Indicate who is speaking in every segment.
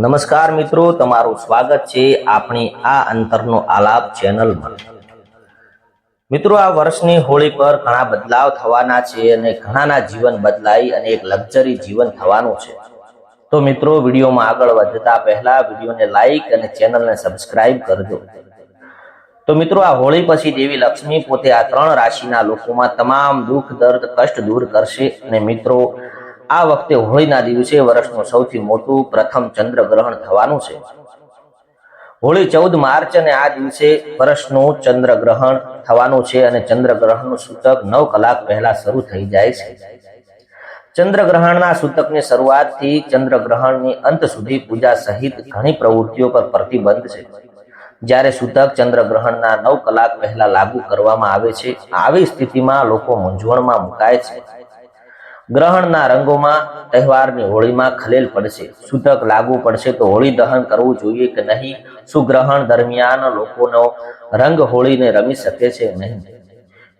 Speaker 1: નમસ્કાર મિત્રો, તમારું સ્વાગત છે આપણી આ અંતરનો આલાપ ચેનલમાં. મિત્રો, આ વર્ષની હોળી પર ઘણા બદલાવ થવાના છે અને ઘણાના જીવન બદલાઈ અને એક લક્ઝરી જીવન થવાનું છે. તો મિત્રો, વિડીયોમાં આગળ વધતા પહેલા વિડીયોને લાઈક અને ચેનલને સબસ્ક્રાઇબ કરજો. તો મિત્રો, આ હોળી પછી દેવી લક્ષ્મી પોતે આ ત્રણ રાશિના લોકોમાં તમામ દુઃખ, દર્દ, કષ્ટ દૂર કરશે અને મિત્રો આ વખતે હોળીના દિવસે વર્ષનું સૌથી મોટું પ્રથમ ચંદ્રગ્રહણ થવાનું છે. હોળી ચૌદ માર્ચ અને આ દિવસે વર્ષનું ચંદ્રગ્રહણ થવાનું છે અને ચંદ્રગ્રહણનું સૂતક નવ કલાક પહેલા શરૂ થઈ જાય છે. ચંદ્રગ્રહણના સૂતકની શરૂઆતથી ચંદ્રગ્રહણની અંત સુધી પૂજા સહિત ઘણી પ્રવૃત્તિઓ પર પ્રતિબંધ છે. જ્યારે સૂતક ચંદ્રગ્રહણના નવ કલાક પહેલા લાગુ કરવામાં આવે છે, આવી સ્થિતિમાં લોકો મૂંઝવણમાં મુકાય છે. ગ્રહણના રંગોમાં તહેવારની હોળીમાં ખલેલ પડશે. સૂતક લાગુ પડશે તો હોળી દહન કરવું જોઈએ કે નહીં? શું ગ્રહણ દરમિયાન લોકોનો રંગ હોળીને રમી શકે છે નહીં?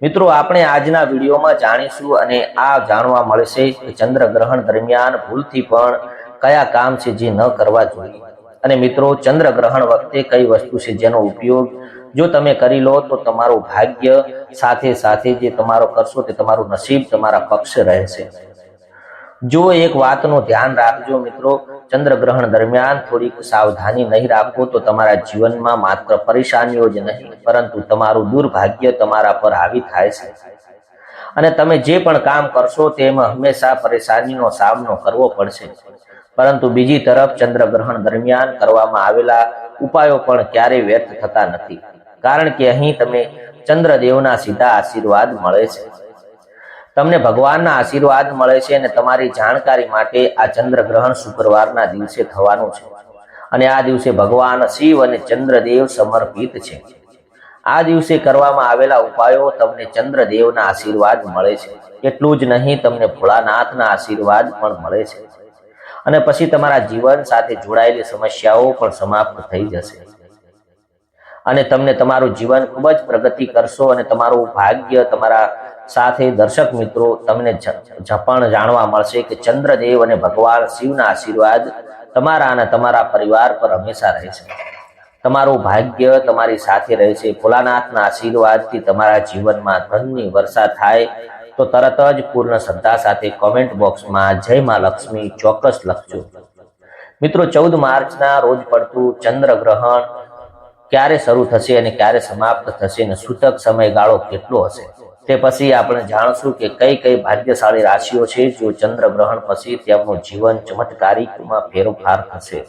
Speaker 1: મિત્રો, આપણે આજના વિડીયોમાં જાણીશું અને આ જાણવા મળશે કે ચંદ્રગ્રહણ દરમિયાન ભૂલથી પણ કયા કામ છે જે ન કરવા જોઈએ. અને મિત્રો ચંદ્રગ્રહણ વખતે કઈ વસ્તુ છે જેનો ઉપયોગ જો તમે કરી લો તો તમારું ભાગ્ય સાથે સાથે જે તમારો કરશો તે તમારું નસીબ, તમારા પક્ષ રહેશે. જો એક વાતનું ધ્યાન રાખજો મિત્રો, ચંદ્રગ્રહણ દરમિયાન થોડીક સાવધાની નહીં રાખો તો તમારા જીવનમાં માત્ર પરેશાનીઓ જ નહીં, પરંતુ તમારું દુર્ભાગ્ય તમારા પર હાવી થાય છે. અને તમે જે પણ કામ કરશો તેમાં હંમેશા પરેશાનીનો સામનો કરવો પડશે. પરંતુ બીજી તરફ ચંદ્રગ્રહણ દરમિયાન કરવામાં આવેલા ઉપાયો પણ ક્યારેય વ્યર્થ થતા નથી. કારણ કે અહીં તમે ચંદ્રદેવના સીધા આશીર્વાદ મળે છે. તમને ભગવાનના આશીર્વાદ મળે છે અને તમારી જાણકારી માટે આ ચંદ્રગ્રહણ શુક્રવારના દિવસે થવાનું છે. અને આ દિવસે ભગવાન શિવ અને ચંદ્રદેવ સમર્પિત છે. આ દિવસે કરવામાં આવેલા ઉપાયો તમને ચંદ્રદેવના આશીર્વાદ મળે છે. એટલું જ નહીં, તમને ભોળાનાથના આશીર્વાદ પણ મળે છે. અને પછી તમારા જીવન સાથે જોડાયેલી સમસ્યાઓ પણ સમાપ્ત થઈ જશે. અને તમને તમારું જીવન ખૂબ જ પ્રગતિ કરશો અને તમારું ભાગ્ય તમારા સાથે દર્શક મિત્રો, તમને જપણ જાણવા મળશે કે ચંદ્રદેવ અને ભગવાન શિવના આશીર્વાદ તમારા અને તમારા પરિવાર પર હંમેશા રહે છે. તમારું ભાગ્ય તમારી સાથે રહે છે. ભોલાનાથના આશીર્વાદથી તમારા જીવનમાં ધનની વર્ષા થાય તો તરત જ પૂર્ણ શ્રદ્ધા સાથે કોમેન્ટ બોક્સમાં જય માં લક્ષ્મી ચોક્કસ લખજો. મિત્રો, ચૌદ માર્ચના રોજ પડતું ચંદ્રગ્રહણ ક્યારે શરૂ થશે અને ક્યારે સમાપ્ત થશે અને સૂતક સમયગાળો કેટલો હશે? તે પછી આપણે જાણશું કે કઈ કઈ ભાગ્યશાળી રાશિઓ છે જો ચંદ્રગ્રહણ પછી તેમનું જીવન ચમત્કારિકમાં ફેરફાર થશે.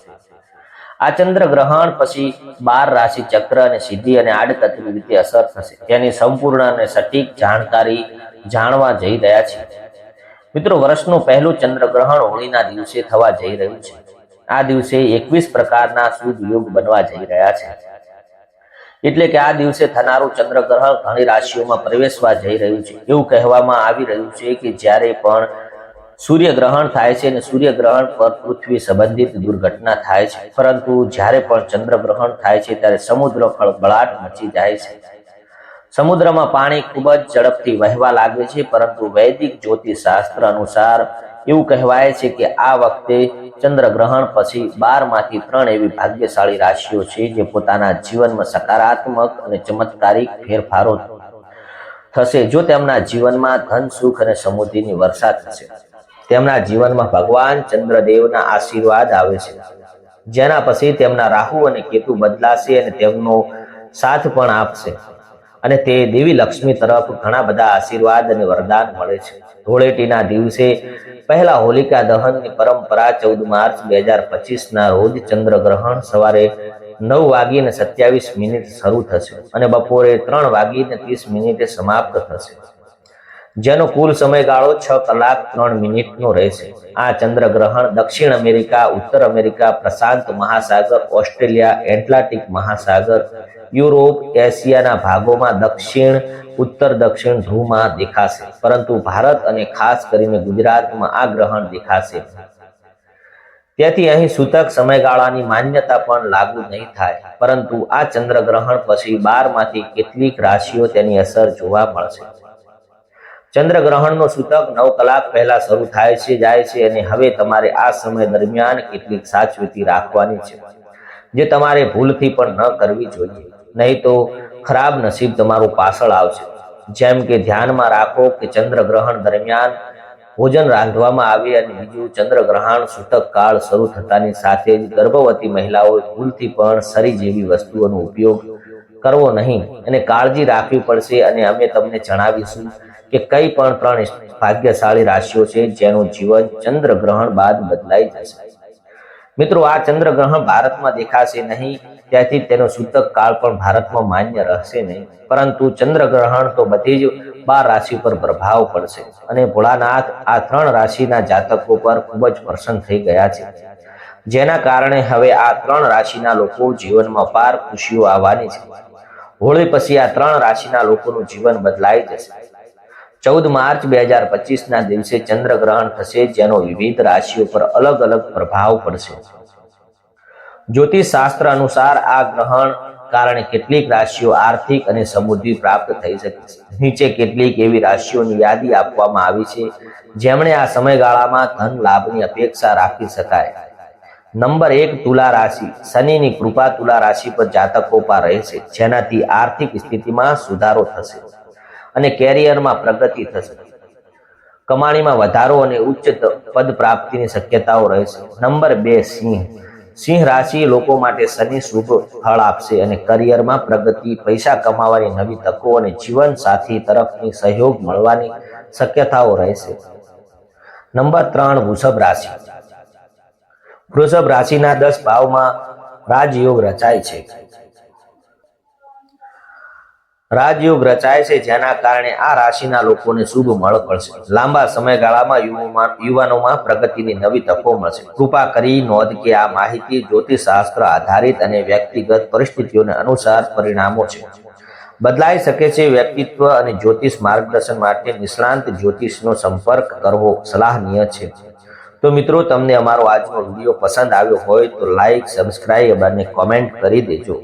Speaker 1: આ ચંદ્રગ્રહણ પછી બાર રાશિ ચક્ર અને સિદ્ધિ અને આડકતરી રીતે અસર થશે. તેની સંપૂર્ણ અને સટીક જાણકારી જાણવા જઈ રહ્યા છે મિત્રો, વર્ષનું પહેલું ચંદ્રગ્રહણ હોળીના દિવસે થવા જઈ રહ્યું છે. આ દિવસે એકવીસ પ્રકારના શુભ યોગ બનવા જઈ રહ્યા છે. એટલે કે આ દિવસે થનારું ચંદ્રગ્રહણ ઘણી રાશિઓમાં પ્રવેશવા જઈ રહ્યું છે. એવું કહેવામાં આવી રહ્યું છે કે જ્યારે પણ સૂર્યગ્રહણ થાય છે અને સૂર્યગ્રહણ પર પૃથ્વી સંબંધિત દુર્ઘટના થાય છે. પરંતુ જ્યારે પણ ચંદ્રગ્રહણ થાય છે ત્યારે સમુદ્ર બળાટ મચી જાય છે. સમુદ્રમાં પાણી ખૂબ જ ઝડપથી વહેવા લાગે છે, પરંતુ વૈદિક જ્યોતિષશાસ્ત્ર અનુસાર એવું કહેવાય છે કે આ વખતે ચંદ્રગ્રહણ પછી બારમાંથી ત્રણ એવી ભાગ્યશાળી રાશિઓ છે જે પોતાના જીવનમાં સકારાત્મક અને ચમત્કારિક ફેરફારો થશે. જો તેમના જીવનમાં ધન, સુખ અને સમૃદ્ધિની વર્ષા થશે, તેમના જીવનમાં ભગવાન ચંદ્રદેવના આશીર્વાદ આવે છે. જેના પછી તેમના રાહુ અને કેતુ બદલાશે અને તેમનો સાથ પણ આપશે. અને તે દેવી લક્ષ્મી તરફ ઘણા બધા આશીર્વાદ અને વરદાન મળે છે. ધૂળેટીના દિવસે પહેલા હોલિકા દહનની પરંપરા ચૌદ માર્ચ બે હજાર પચીસના રોજ ચંદ્રગ્રહણ સવારે નવ વાગીને સત્યાવીસ મિનિટ શરૂ થશે અને બપોરે ત્રણ વાગીને ત્રીસ મિનિટે સમાપ્ત થશે. જેનો કુલ સમયગાળો છ કલાક ત્રણ મિનિટનો રહેશે. આ ચંદ્રગ્રહણ દક્ષિણ અમેરિકા, ઉત્તર અમેરિકા, પ્રશાંત મહાસાગર, ઓસ્ટ્રેલિયા, એટલાન્ટિક મહાસાગર, યુરોપ, એશિયાના ભાગોમાં દક્ષિણ, ઉત્તર દક્ષિણ ધ્રુવમાં દેખાશે. પરંતુ ભારત અને ખાસ કરીને ગુજરાતમાં આ ગ્રહણ દેખાશે. તેથી અહીં સૂતક સમયગાળાની માન્યતા પણ લાગુ નહીં થાય. પરંતુ આ ચંદ્રગ્રહણ પછી બારમાંથી કેટલીક રાશિઓ તેની અસર જોવા મળશે. ચંદ્રગ્રહણનો સૂતક નવ કલાક પહેલા શરૂ થાય છે, જાય છે અને હવે તમારે આ સમય દરમિયાન કેટલીક સાચવીતી રાખવાની છે, જે તમારે ભૂલથી પણ ન કરવી જોઈએ. નહીં તો ખરાબ નસીબ તમારું પાછળ આવશે. જેમ કે ધ્યાનમાં રાખો કે ચંદ્રગ્રહણ દરમિયાન ભોજન રાંધવામાં આવે અને બીજું ચંદ્રગ્રહણ સૂતક કાળ શરૂ થતાની સાથે જ ગર્ભવતી મહિલાઓએ ભૂલથી પણ સરી જેવી વસ્તુઓનો ઉપયોગ કરવો નહીં. અને કાળજી રાખવી પડશે અને અમે તમને જણાવીશું કે કઈ પણ ત્રણ ભાગ્યશાળી રાશિઓ છે, જેનું જીવન ચંદ્રગ્રહણ બાદ બદલાઈ જશે મિત્રો, આ ચંદ્રગ્રહણ ભારતમાં દેખાશે નહીં, ત્યાંથી તેનો સૂતક કાળ પણ ભારતમાં માન્ય રહેશે નહીં. પરંતુ ચંદ્રગ્રહણ તો બધી જ બાર રાશિ પર પ્રભાવ પડશે અને ભોળાનાથ આ ત્રણ રાશિના જાતકો પર ખૂબ જ પ્રસન્ન થઈ ગયા છે. જેના કારણે હવે આ ત્રણ રાશિના લોકો જીવનમાં અપાર ખુશીઓ આવવાની છે. હોળી પછી આ ત્રણ રાશિના લોકોનું જીવન બદલાઈ જશે. ચૌદ માર્ચ બે હજાર પચીસના દિવસે ચંદ્રગ્રહણ થશે, જેનો વિવિધ રાશિઓ પર અલગ અલગ પ્રભાવ પડશે. જ્યોતિષ શાસ્ત્ર અનુસાર આ ગ્રહણ કારણે કેટલીક રાશિઓ આર્થિક અને સમૃદ્ધિ પ્રાપ્ત થઈ શકે છે. નીચે કેટલીક એવી રાશિઓની યાદી આપવામાં આવી છે, જેમણે આ સમયગાળામાં ધન લાભની અપેક્ષા રાખી શકાય. નંબર એક તુલા રાશિ, શનિની કૃપા તુલા રાશિ પર જાતકો પર રહેશે, જેનાથી આર્થિક સ્થિતિમાં સુધારો થશે. અને કેરિયરમાં પ્રગતિ થશે. કમાણીમાં વધારો અને ઉચ્ચ પદ પ્રાપ્તિની શક્યતાઓ રહેશે. નંબર બે, સિંહ. સિંહ રાશિ લોકો માટે શનિ શુભ ફળ આપશે અને કરિયરમાં પ્રગતિ, પૈસા કમાવાની નવી તકો અને જીવન સાથી તરફની સહયોગ મળવાની શક્યતાઓ રહેશે. નંબર ત્રણ, વૃષભ રાશિ. વૃષભ રાશિના દસ ભાવમાં રાજયોગ રચાય છે. રાજયોગ રચાય છે, જેના કારણે આ રાશિના લોકોને શુભ મળ પડશે લાંબા સમયગાળામાં યુવાનોમાં પ્રગતિની નવી તકો મળશે. કૃપા કરી નોંધ કે આ માહિતી જ્યોતિષશાસ્ત્ર આધારિત અને વ્યક્તિગત પરિસ્થિતિઓને અનુસાર પરિણામો છે. બદલાઈ શકે છે વ્યક્તિત્વ અને જ્યોતિષ માર્ગદર્શન માટે નિષ્ણાંત જ્યોતિષનો સંપર્ક કરવો સલાહનીય છે. તો મિત્રો, તમને અમારો આજનો વીડિયો પસંદ આવ્યો હોય તો લાઈક, સબસ્ક્રાઈબ અને કોમેન્ટ કરી દેજો.